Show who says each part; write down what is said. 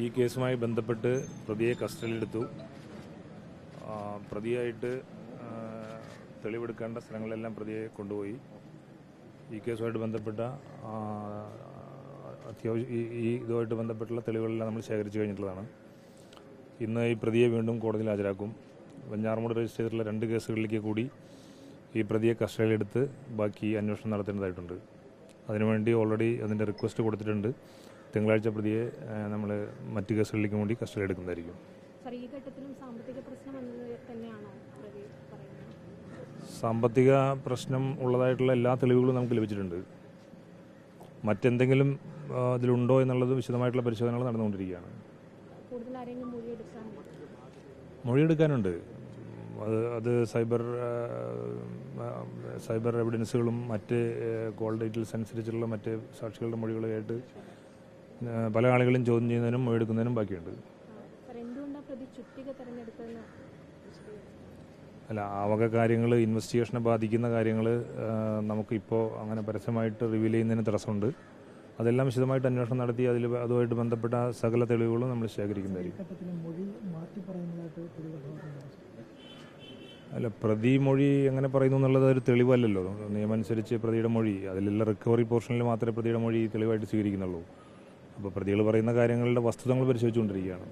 Speaker 1: ഈ കേസുമായി ബന്ധപ്പെട്ട് പ്രതിയെ കസ്റ്റഡിയിലെടുത്തു. പ്രതിയായിട്ട് തെളിവെടുക്കേണ്ട സ്ഥലങ്ങളിലെല്ലാം പ്രതിയെ കൊണ്ടുപോയി. ഈ കേസുമായിട്ട് ബന്ധപ്പെട്ട അത്യാവശ്യം ഈ ഇതുമായിട്ട് ബന്ധപ്പെട്ടുള്ള തെളിവുകളെല്ലാം നമ്മൾ ശേഖരിച്ചു കഴിഞ്ഞിട്ടുള്ളതാണ്. ഇന്ന് ഈ പ്രതിയെ വീണ്ടും കോടതിയിൽ ഹാജരാക്കും. വെഞ്ഞാറമൂട് രജിസ്റ്റർ ചെയ്തിട്ടുള്ള രണ്ട് കേസുകളിലേക്ക് കൂടി ഈ പ്രതിയെ കസ്റ്റഡിയിലെടുത്ത് ബാക്കി അന്വേഷണം നടത്തേണ്ടതായിട്ടുണ്ട്. അതിനുവേണ്ടി ഓൾറെഡി അതിന്റെ റിക്വസ്റ്റ് കൊടുത്തിട്ടുണ്ട്. തിങ്കളാഴ്ച പ്രതിയെ നമ്മൾ മറ്റു കേസുകളിലേക്കും കൂടി കസ്റ്റഡി എടുക്കുന്നതായിരിക്കും.
Speaker 2: സാമ്പത്തിക പ്രശ്നം
Speaker 1: ഉള്ളതായിട്ടുള്ള എല്ലാ തെളിവുകളും നമുക്ക് ലഭിച്ചിട്ടുണ്ട്. മറ്റെന്തെങ്കിലും ഇതിലുണ്ടോ എന്നുള്ളത് വിശദമായിട്ടുള്ള പരിശോധനകൾ നടന്നുകൊണ്ടിരിക്കുകയാണ്. മൊഴിയെടുക്കാനുണ്ട്? അത് അത് സൈബർ സൈബർ എവിഡൻസുകളും മറ്റ് കോൾ ഡീറ്റെയിൽസ് അനുസരിച്ചുള്ള മറ്റ് സാക്ഷികളുടെ മൊഴികളായിട്ട് ആ, പല ആളുകളും ചോദ്യം ചെയ്യുന്നതിനും എടുക്കുന്നതിനും ബാക്കിയുണ്ട്. അല്ല ആ വക കാര്യങ്ങൾ ഇൻവെസ്റ്റിഗേഷനെ ബാധിക്കുന്ന കാര്യങ്ങൾ നമുക്കിപ്പോൾ അങ്ങനെ പരസ്യമായിട്ട് റിവീൽ ചെയ്യുന്നതിന് തടസ്സമുണ്ട്. അതെല്ലാം വിശദമായിട്ട് അന്വേഷണം നടത്തി അതിൽ അതുമായിട്ട് ബന്ധപ്പെട്ട സകല തെളിവുകളും നമ്മൾ ശേഖരിക്കുന്നതായിരിക്കും. അല്ല പ്രതി മൊഴി എങ്ങനെ പറയുന്നു എന്നുള്ളത് ഒരു തെളിവല്ലല്ലോ. നിയമം അനുസരിച്ച് പ്രതിയുടെ മൊഴി അതിലുള്ള റിക്കവറി പോർഷനിൽ മാത്രമേ പ്രതിയുടെ മൊഴി തെളിവായിട്ട് സ്വീകരിക്കുന്നുള്ളൂ. അപ്പോൾ പ്രതികൾ പറയുന്ന കാര്യങ്ങളുടെ വസ്തുതകൾ പരിശോധിച്ചുകൊണ്ടിരിക്കുകയാണ്.